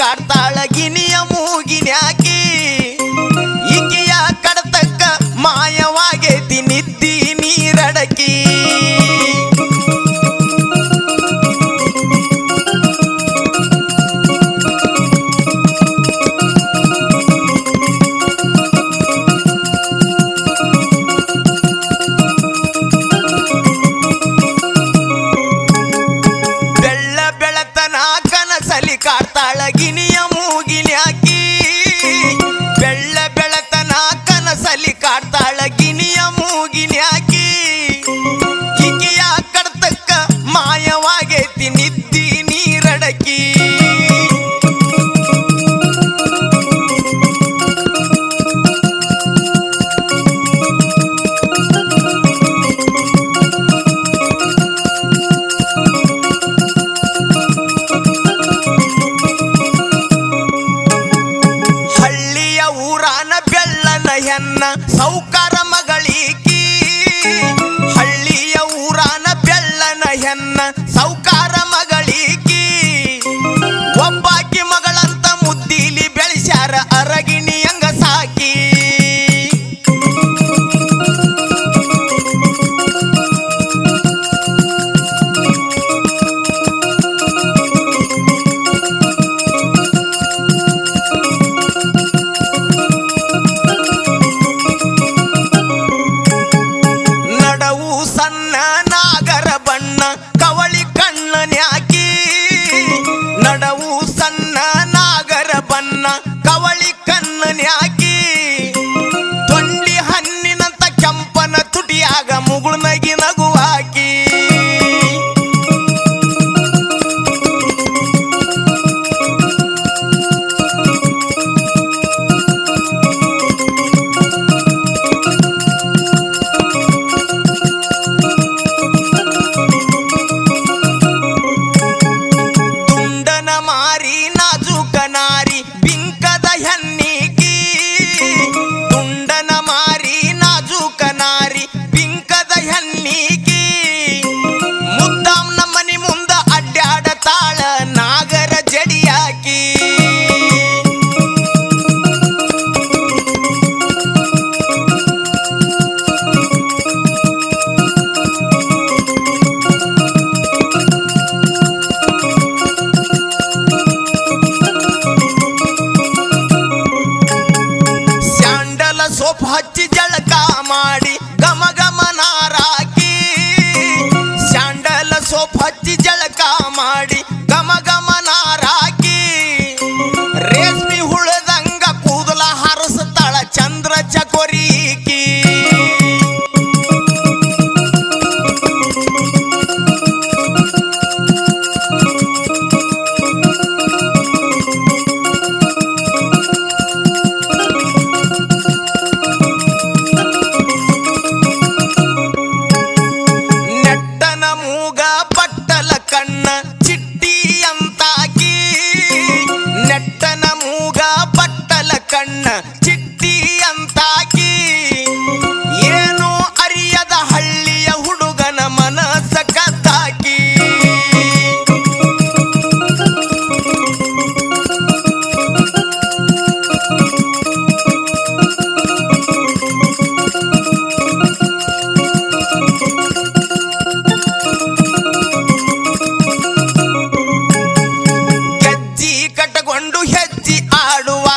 கார்த்தாளகினி ಸೌಕಾರ ಮಗಳಿಕಿ ಹಳ್ಳಿಯ ಊರಾನ ಬೆಳ್ಳನ ಹೆನ್ನ ಸೊಪ್ಪು ಹಚ್ಚಿ ಜಳಕ ಮಾಡಿ ಗಮ ಗಮ ನಾರಾಕಿ. ಸ್ಯಾಂಡಲ್ ಸೊಪ್ಪು ಹಚ್ಚಿ ಜಳಕ ಮಾಡಿ Aló.